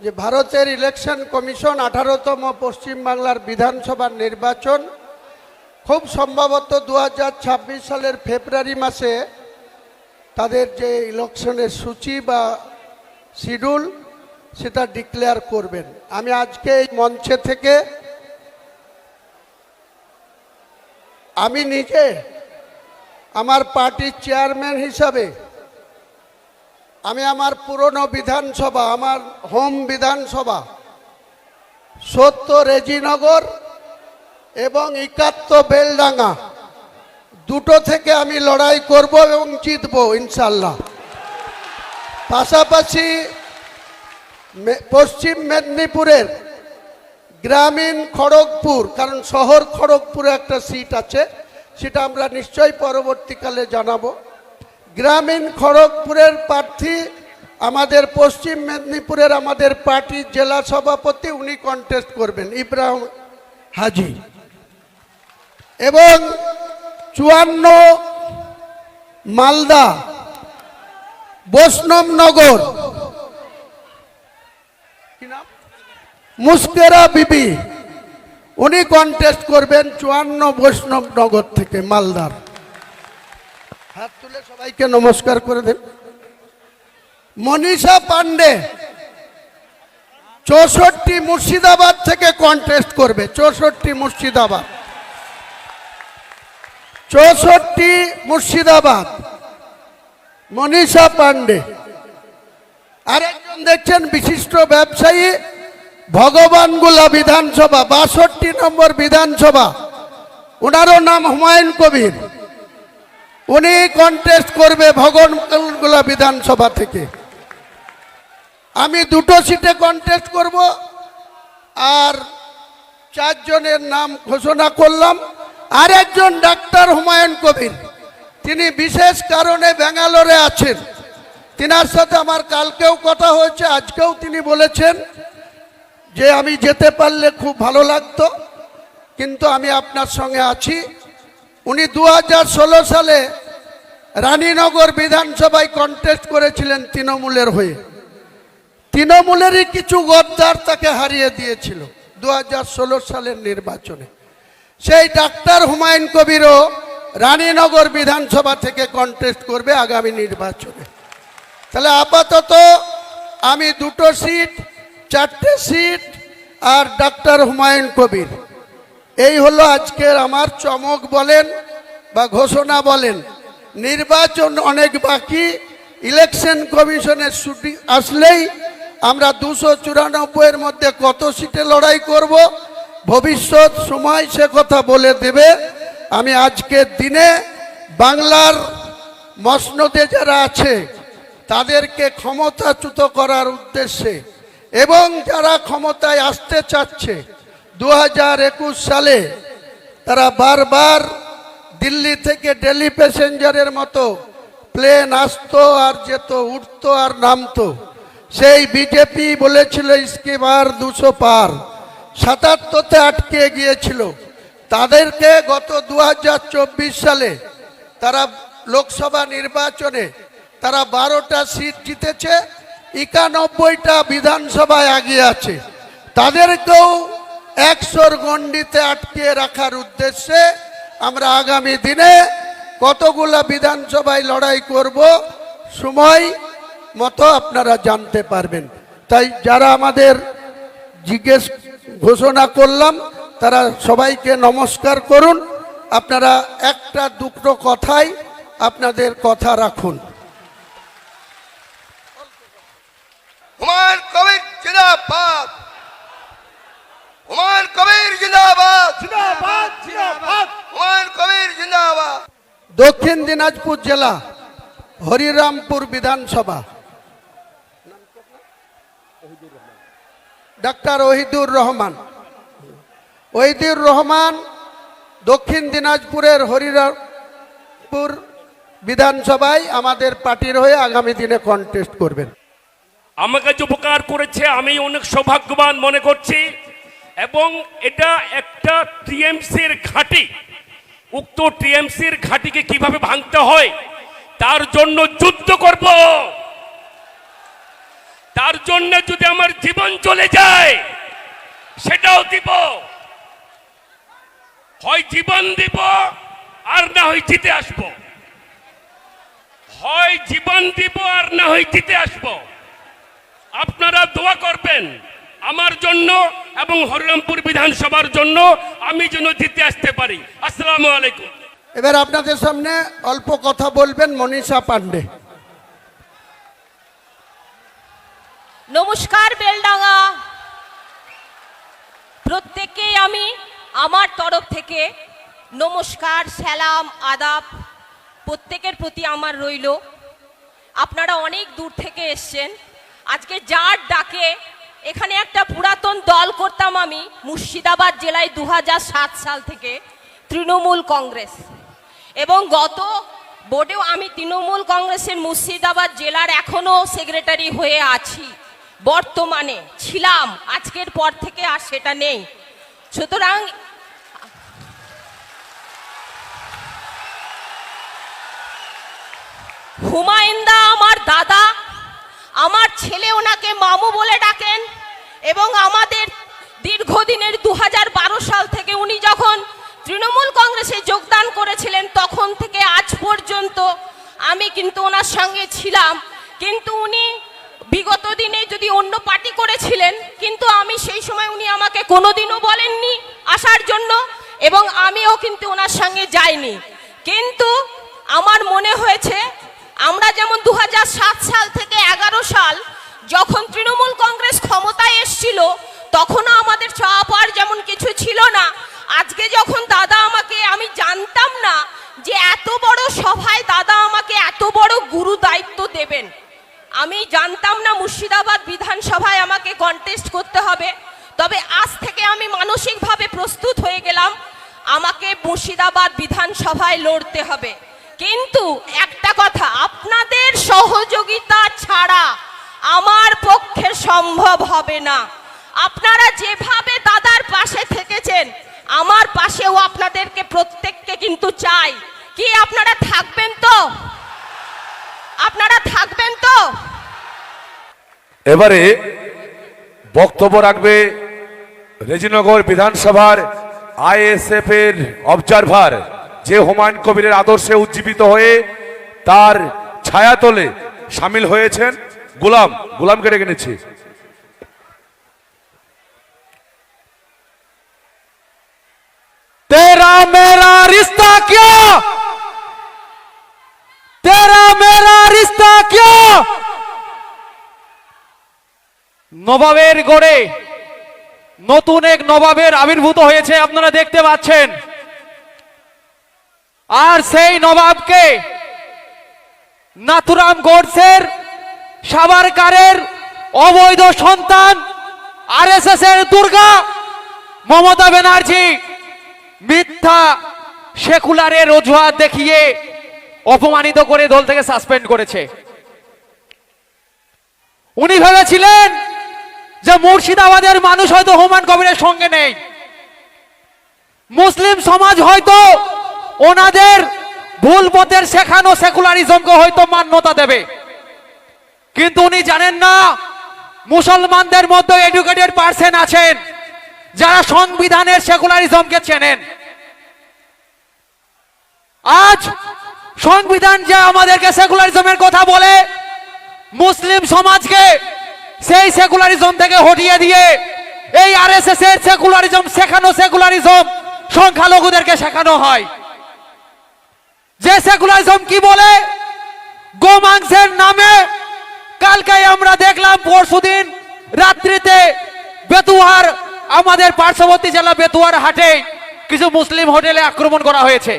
যে ভারতের election commission আঠারোতম পশ্চিমবাংলার বিধানসভার নির্বাচন খুব সম্ভবত দু হাজার ছাব্বিশ সালের ফেব্রুয়ারি মাসে তাদের যে ইলেকশনের সূচি বা শিডিউল সেটা ডিক্লেয়ার করবেন। আমি আজকে এই মঞ্চে থেকে আমি নিজে আমার পার্টির চেয়ারম্যান হিসাবে আমি আমার পুরনো বিধানসভা, আমার হোম বিধানসভা সত্য রেজিনগর এবং ইকাত্ত বেলডাঙ্গা, দুটো থেকে আমি লড়াই করব এবং জিতব ইনশাল্লাহ পাশাপাশি পশ্চিম মেদিনীপুরের গ্রামীণ খড়গপুর, কারণ শহর খড়গপুরে একটা সিট আছে, সেটা আমরা নিশ্চয়ই পরবর্তীকালে জানাব। গ্রামীণ খড়গপুরের প্রার্থী, আমাদের পশ্চিম মেদিনীপুরের আমাদের পার্টির জেলা সভাপতি, উনি কন্টেস্ট করবেন, ইব্রাহিম হাজি। এবং চুয়ান্ন মালদা বৈষ্ণবনগর মুস্কেরা বিবি। উনি কন্টেস্ট করবেন চুয়ান্ন বৈষ্ণবনগর থেকে মালদার। হাত তুলে সবাইকে নমস্কার করে দেন। মনীষা পান্ডে চৌষট্টি মুর্শিদাবাদ থেকে কন্টেস্ট করবে, চৌষট্টি মুর্শিদাবাদ। চৌষট্টি মুর্শিদাবাদ, মনীষা পান্ডে আরেকজন দেখছেন বিশিষ্ট ব্যবসায়ী ভগবানগুলা বিধানসভা, বাষট্টি নম্বর বিধানসভা। ওনারও নাম হুমায়ুন কবির। উনি কন্টেস্ট করবে ভগবানগুলা বিধানসভা থেকে। আমি দুটো সিটে কন্টেস্ট করব আর চারজনের নাম ঘোষণা করলাম। আরেকজন ডাক্তার হুমায়ুন কবির। তিনি বিশেষ কারণে ব্যাঙ্গালোরে আছেন। তিনার সাথে আমার কালকেও কথা হয়েছে, আজকেও তিনি বলেছেন যে আমি যেতে পারলে খুব ভালো লাগতো, কিন্তু আমি আপনার সঙ্গে আছি। উনি দু হাজার ষোলো সালে রানীনগর বিধানসভায় কন্টেস্ট করেছিলেন তৃণমূলের হয়ে। তৃণমূলেরই কিছু গদ্দার তাকে হারিয়ে দিয়েছিল দু হাজার ষোলো সালের নির্বাচনে। সেই ডাক্তার হুমায়ুন কবিরও রানীনগর বিধানসভা থেকে কন্টেস্ট করবে আগামী নির্বাচনে। তাহলে আপাতত আমি দুটো সিট চারটে সিট আর ডাক্তার হুমায়ুন কবির। এই হলো আজকের আমার চমক বলেন বা ঘোষণা বলেন। নির্বাচন অনেক বাকি, ইলেকশন কমিশনের ছুটি আসলেই আমরা দুশো চুরানব্বইয়ের মধ্যে কত সিটে লড়াই করব, ভবিষ্যৎ সময় সে কথা বলে দেবে। আমি আজকের দিনে বাংলার মসনদে যারা আছে, তাদেরকে ক্ষমতাচ্যুত করার উদ্দেশ্যে এবং যারা ক্ষমতায় আসতে চাচ্ছে দু হাজার একুশ সালে তারা বারবার দিল্লি থেকে দিল্লি প্যাসেঞ্জারের মতো প্লেন আসতো আর যেত, উঠতো আর নামতো। সেই বিজেপি বলেছিল বার দুশো পার। সাতাত্তরতে আটকে গিয়েছিল। তাদেরকে গত দু হাজার চব্বিশ সালে তারা লোকসভা নির্বাচনে তারা বারোটা সিট জিতেছে, একানব্বইটা বিধানসভায় আগিয়ে আছে। তাদেরকেও একশোর গণ্ডিতে আটকে রাখার উদ্দেশ্যে আমরা আগামী দিনে কতগুলা বিধানসভায় লড়াই করব, সময় মতো আপনারা জানতে পারবেন। তাই যারা আমাদের জিজ্ঞেস ঘোষণা করলাম, তারা সবাইকে নমস্কার করুন। আপনারা একটা দুটো কথাই আপনাদের কথা রাখুন। হুমায়ুন কবির জিন্দাবাদ। হুমায়ুন কবির জিন্দাবাদ। জিন্দাবাদ জিন্দাবাদ। হুমায়ুন কবির জিন্দাবাদ। দক্ষিণ দিনাজপুর জেলা হরিরামপুর বিধানসভা। ডাক্তার ওহিদুর রহমান। ওহিদুর রহমান দক্ষিণ দিনাজপুরের হরিরামপুর বিধানসভায় আমাদের পার্টির হয়ে আগামী দিনে কন্টেস্ট করবেন। আমাকে যে উপকার করেছে আমি অনেক সৌভাগ্যবান মনে করছি। এবং এটা একটা টিএমসির ঘাঁটি। উক্ত টিএমসির ঘাঁটিকে কীভাবে ভাঙতে হয়, তার জন্য যুদ্ধ করব। তার জন্য যদি আমার জীবন চলে যায়, সেটাও দিব। হয় জীবন দিব, আর না হয় জিতে আসব। হয় জীবন দিব, আর না হয় জিতে আসব। আপনারা দোয়া করবেন, আমার জন্য এবং হরিরামপুর বিধানসভার জন্য আমি যেন জিতে আসতে পারি। আসসালামু আলাইকুম। এবার আপনাদের সামনে অল্প কথা বলবেন মনীষা পান্ডে নমস্কার বেলডাঙ্গা। প্রত্যেককেই আমি আমার তরফ থেকে নমস্কার সালাম আদাব প্রত্যেকের প্রতি আমার রইল। আপনারা অনেক দূর থেকে এসছেন। আজকে যার ডাকে এখানে একটা পুরাতন দল করতাম আমি মুর্শিদাবাদ জেলায় দু হাজার সাত সাল থেকে তৃণমূল কংগ্রেস। এবং গত বোর্ডেও আমি তৃণমূল কংগ্রেসের মুর্শিদাবাদ জেলার এখনও সেক্রেটারি হয়ে আছি। বর্তমানে ছিলাম, আজকের পর থেকে আর সেটা নেই। সুতরাং হুমায়ুনদা আমার দাদা আমার ছেলে ওনাকে মামু বলে ডাকেন এবং আমাদের দীর্ঘদিনের দু হাজার বারো সাল থেকে উনি যখন তৃণমূল কংগ্রেসে যোগদান করেছিলেন, তখন থেকে আজ পর্যন্ত আমি কিন্তু ওনার সঙ্গে ছিলাম। কিন্তু উনি বিগত দিনে যদি অন্য পার্টি করেছিলেন, কিন্তু আমি সেই সময় উনি আমাকে কোনোদিনও বলেননি আসার জন্য এবং আমিও কিন্তু ওনার সঙ্গে যাইনি। কিন্তু আমার মনে হয়েছে আমরা যেমন দু হাজার সাত সাল থেকে এগারো সাল যখন তৃণমূল কংগ্রেস ক্ষমতায় এসছিল, তখনও আমাদের চাওয়া যেমন কিছু ছিল না। আজকে যখন দাদা আমাকে, আমি জানতাম না যে এত বড় সভায় দাদা আমাকে এত বড় গুরু দায়িত্ব দেবেন। আমি জানতাম না মুর্শিদাবাদ বিধানসভায় আমাকে কন্টেস্ট করতে হবে। তবে আজ থেকে আমি মানসিকভাবে প্রস্তুত হয়ে গেলাম, আমাকে মুর্শিদাবাদ বিধানসভায় লড়তে হবে। কিন্তু একটা কথা, আপনাদের সহযোগিতা ছাড়া আমার পক্ষে সম্ভব হবে না। আপনারা যেভাবে দাদার পাশে থেকেছেন, আমার পাশেও আপনাদেরকে প্রত্যেককে কিন্তু চাই। কি আপনারা থাকবেন তো? আপনারা থাকবেন তো? এবারে বক্তব্য রাখবে রেজিনগর বিধানসভার আইএসএফ এর অবজারভার যে হুমায়ুন কবিরের আদর্শে উজ্জীবিত হয়ে তার ছায়া তলে সামিল হয়েছেন গোলাম। গোলাম কেটে কিনেছি তেরা মেরা রিস্তা তেরা মেরা রিস্তা কিয়া? নবাবের গড়ে নতুন এক নবাবের আবির্ভূত হয়েছে, আপনারা দেখতে পাচ্ছেন। আর সেই নবাবকে নাথুরাম গোডসের সাবারকারের অবৈধ সন্তান আরএসএস এর দুর্গা মমতা ব্যানার্জি মিথ্যা সেকুলারের অজুহাত দেখিয়ে অপমানিত করে দল থেকে সাসপেন্ড করেছে। উনি ভেবেছিলেন যে মুর্শিদাবাদের মানুষ হয়তো হুমায়ুন কবিরের সঙ্গে নেই। মুসলিম সমাজ হয়তো ওনাদের ভুল পথের শেখানো সেকুলারিজমকে হয়তো মান্যতা দেবে। কিন্তু উনি জানেন না, মুসলমানদের মধ্যে এডুকেটেড পার্সন আছেন, যারা সংবিধানের সেকুলারিজমকে চেনেন। আজ সংবিধান যে আমাদেরকে সেকুলারিজমের কথা বলে, মুসলিম সমাজকে সেই সেকুলারিজম থেকে হটিয়ে দিয়ে এই আরএসএস এর সেকুলারিজম, শেখানো সেকুলারিজম সংখ্যালঘুদেরকে শেখানো হয়। যে সেকুলারিজম কি বলে গোমাংসের নামে কালকে আমরা দেখলাম পরশুদিন রাত্রিতে বেতুয়ার আমাদের পার্শ্ববর্তী জেলা বেতুয়ার হাটে কিছু মুসলিম হোটেলে আক্রমণ করা হয়েছে